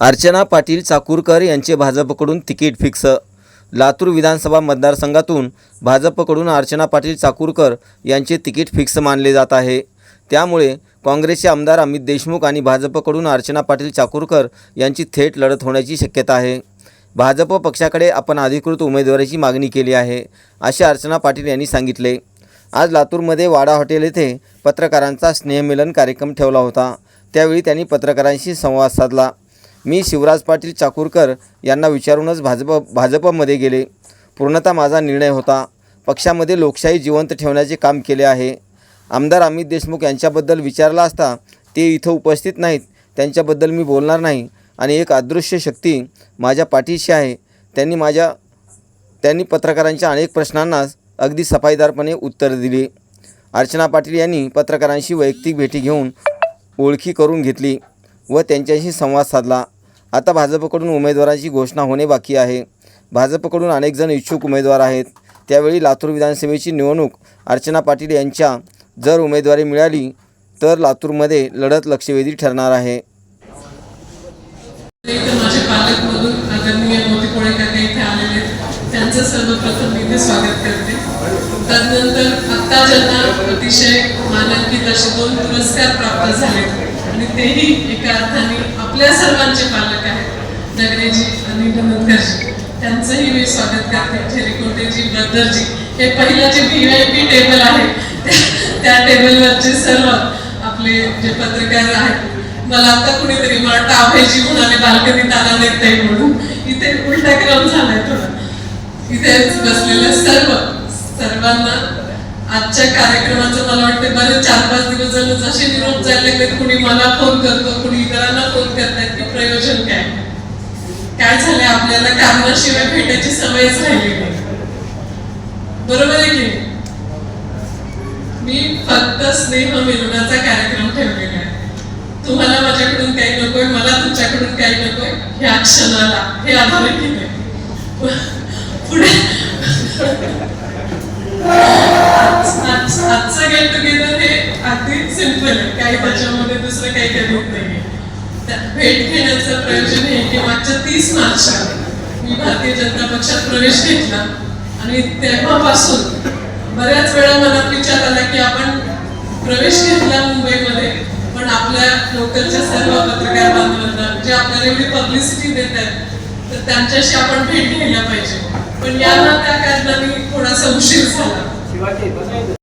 अर्चना पाटील चाकूरकर यांचे भाजपकडून ticket fix. Latur विधानसभा मतदारसंघातून भाजपकडून अर्चना पाटील चाकूरकर यांचे तिकीट फिक्स मानले जात आहे. त्यामुळे काँग्रेसचे आमदार अमित देशमुख आणि भाजपकडून अर्चना पाटील चाकूरकर यांची थेट लढत होण्याची शक्यता आहे. भाजप पक्षाकडे आपण अधिकृत उमेदवाराची मागणी केली आहे असे अर्चना पाटील यांनी सांगितले. आज लातूरमध्ये वाडा हॉटेल येथे पत्रकारांचा स्नेहमिलन कार्यक्रम ठेवला होता. त्यावेळी त्यांनी पत्रकारांशी संवाद साधला. मी शिवराज पाटील चाकूरकर यांना विचारूनच भाजप भाजपमध्ये गेले. पूर्णतः माझा निर्णय होता. पक्षामध्ये लोकशाही जिवंत ठेवण्याचे काम केले आहे. आमदार अमित देशमुख यांच्याबद्दल विचारला असता ते इथं उपस्थित नाहीत. त्यांच्याबद्दल मी बोलणार नाही. आणि एक अदृश्य शक्ती माझ्या पाठीशी आहे. त्यांनी माझ्या त्यांनी पत्रकारांच्या अनेक प्रश्नांना अगदी सफाईदारपणे उत्तर दिली. अर्चना पाटील यांनी पत्रकारांशी वैयक्तिक भेटी घेऊन ओळखी करून घेतली व त्यांच्याशी संवाद साधला. आता भाजपकडून उमेदवारांची घोषणा होणे बाकी आहे. भाजपकडून अनेक जण इच्छुक उमेदवार आहेत. त्यावेळी लातूर विधानसभेची निवडणूक अर्चना पाटील यांच्या जर उमेदवारी मिळाली तर लातूरमध्ये लढत लक्षवेधी ठरणार आहे. त्यांचं सर्वप्रथम मी इथे स्वागत करते त्यानंतर आत्ता ज्यांना अतिशय मानांकित असे दोन पुरस्कार प्राप्त झाले आणि तेही एका अर्थाने आपल्या सर्वांचे पालक आहेत. नगरेजी आणि धनंदकरजी त्यांचंही मी स्वागत करते. झेरीकोटेजी ब्रदरजी. हे पहिलं जे व्ही आय पी टेबल आहे त्या- टेबलवरचे सर्व आपले जे पत्रकार आहेत. मला आता कुणीतरी मला टाभायची म्हणाले बाल्कनीत आला नाही म्हणून. इथे उलटा क्रम झालाय थोडा. इथे बसलेल्या सर्व सर्वांना आजच्या कार्यक्रमाचं मला वाटतं बरेच चार पाच दिवस झालं जसे निरोप जायला लागले कुणी मला फोन करतो कुणी इतरांना फोन करतायत की प्रयोजन काय? काय झालंय? आपल्याला कामाशिवाय भेटायची सवयच राहिली नाही. बरोबर आहे की मी फक्त स्नेह मिळवण्याचा कार्यक्रम ठेवलेला आहे. तुम्हाला माझ्याकडून काही नकोय मला तुमच्याकडून काही नकोय. ह्या क्षणाला हे आधार केलंय पुढे भेट घेण्याचं प्रयोजन आहे. की मागच्या तीस मार्चला मी भारतीय जनता पक्षात प्रवेश घेतला. आणि तेव्हापासून बऱ्याच वेळा मनात विचार आला की आपण प्रवेश घेतला मुंबईमध्ये पण आपल्या लोकलच्या सर्व पत्रकार बांधवांना जे आपल्याला एवढी पब्लिसिटी देत आहेत तर त्यांच्याशी आपण भेट घ्यायला पाहिजे. पण यांना त्या कारणाने थोडासा उशीर झाला.